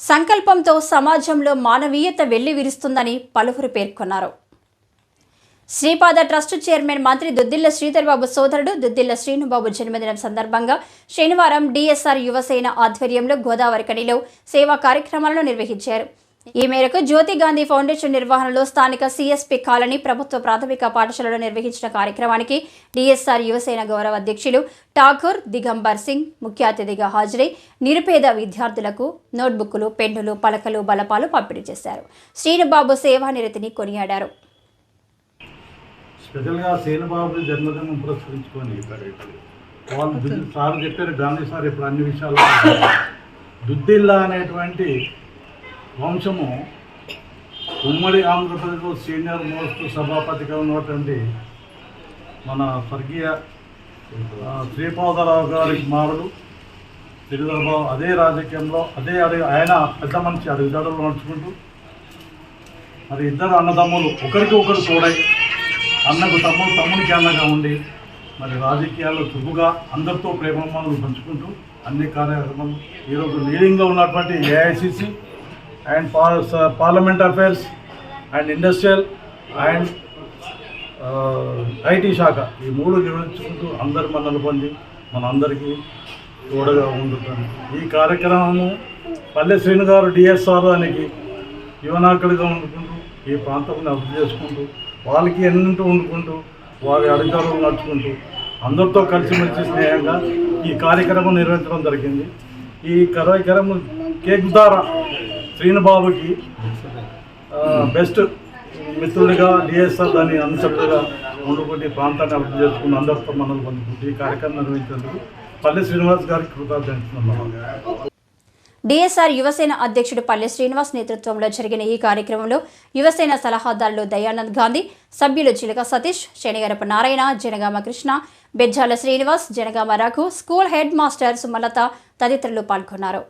సంకల్పంతో సమాజంలో మానవీయత వెళ్ళి విరుస్తుందని పలువురు పేర్కొన్నారు. శ్రీపాద ట్రస్ట్ చైర్మన్ మంత్రి దుద్దిల్ల శ్రీధర్బాబు సోదరుడు దుద్దిల్ల శ్రీనుబాబు జన్మదినం సందర్భంగా శనివారం డిఎస్ఆర్ యువసేన ఆధ్వర్యంలో గోదావరి కడిలో సేవా కార్యక్రమాలను నిర్వహించారు. ఈ మేరకు జ్యోతి గాంధీ ఫౌండేషన్ నిర్వహణలో స్థానిక సిఎస్పి కాలనీ ప్రభుత్వ ప్రాథమిక పాఠశాలలో నిర్వహించిన కార్యక్రమానికి డిఎస్ఆర్ యువసేన గౌరవ అధ్యక్షులు ఠాకూర్ దిగంబర్ సింగ్ ముఖ్య అతిథిగా హాజరై నిరుపేద విద్యార్థులకు నోట్బుక్లు పెన్నులు పలకలు బలపాలు పంపిణీ చేశారు. శ్రీనుబాబు సేవానిరతిని కొనియాడారు. స్పెషల్గా సేనుబాబు జన్మదినం పురస్కరించుకొని వాళ్ళు సార్ చెప్పారు గాంధీ సార్ ఇప్పుడు అన్ని విషయాలు దుద్దిల్లా అనేటువంటి వంశము ఉమ్మడి ఆంధ్రప్రదేశ్లో సీనియర్ మోస్ట్ సభాపతిగా ఉన్నటువంటి మన స్వర్గీయ శ్రీపాదరావు గారి కుమారుడు శ్రీధరబాబు అదే రాజకీయంలో అదే అడుగు ఆయన పెద్ద మనిషి అడుగుజాడలు నడుచుకుంటూ మరి ఇద్దరు అన్నదమ్ములు ఒకరికి ఒకరు తోడై అన్నకు తమ్ముడు తమ్మునికి అన్నగా ఉండి మరి రాజకీయాల్లో చురుకుగా అందరితో ప్రేమమాలను పంచుకుంటూ అన్ని కార్యక్రమాలు ఈరోజు లీడింగ్లో ఉన్నటువంటి AICC and parliament affairs and industrial and IT శాఖ. ఈ మూడు నిర్వహించుకుంటూ అందరి మన్నలు పొంది మన అందరికీ తోడుగా ఉంటుంది ఈ కార్యక్రమము పల్లె శ్రీను గారు డిఎస్ఆర్ దానికి యువనాకలిగా వండుకుంటూ ఈ ప్రాంతాన్ని అభివృద్ధి చేసుకుంటూ వాళ్ళకి ఎన్నింటూ వండుకుంటూ వారి అధికారులు నడుచుకుంటూ అందరితో కలిసిమెలిసి స్నేహంగా ఈ కార్యక్రమం నిర్వహించడం జరిగింది. ఈ కార్యక్రమం కేక్ ద్వారా శ్రీనుబాబుకి బెస్ట్ మిత్రుడిగా డిఎస్ఆర్ దాన్ని అనుసరిగా వండుకుంటూ ప్రాంతాన్ని అభివృద్ధి చేసుకుని అందరితో మనం పొందుకుంటూ ఈ కార్యక్రమం నిర్వహించేందుకు పల్లె శ్రీనివాస్ గారికి కృతజ్ఞతలు. డిఎస్ఆర్ యువసేన అధ్యక్షుడు పల్లె శ్రీనివాస్ నేతృత్వంలో జరిగిన ఈ కార్యక్రమంలో యువసేన సలహాదారులు దయానంద్ గాంధీ సభ్యులు Chilaka Satish Shanigarapu Narayana Janagama Krishna Bejjala Srinivas Janagama Raghu school head master Sumalatha తదితరులు పాల్గొన్నారు.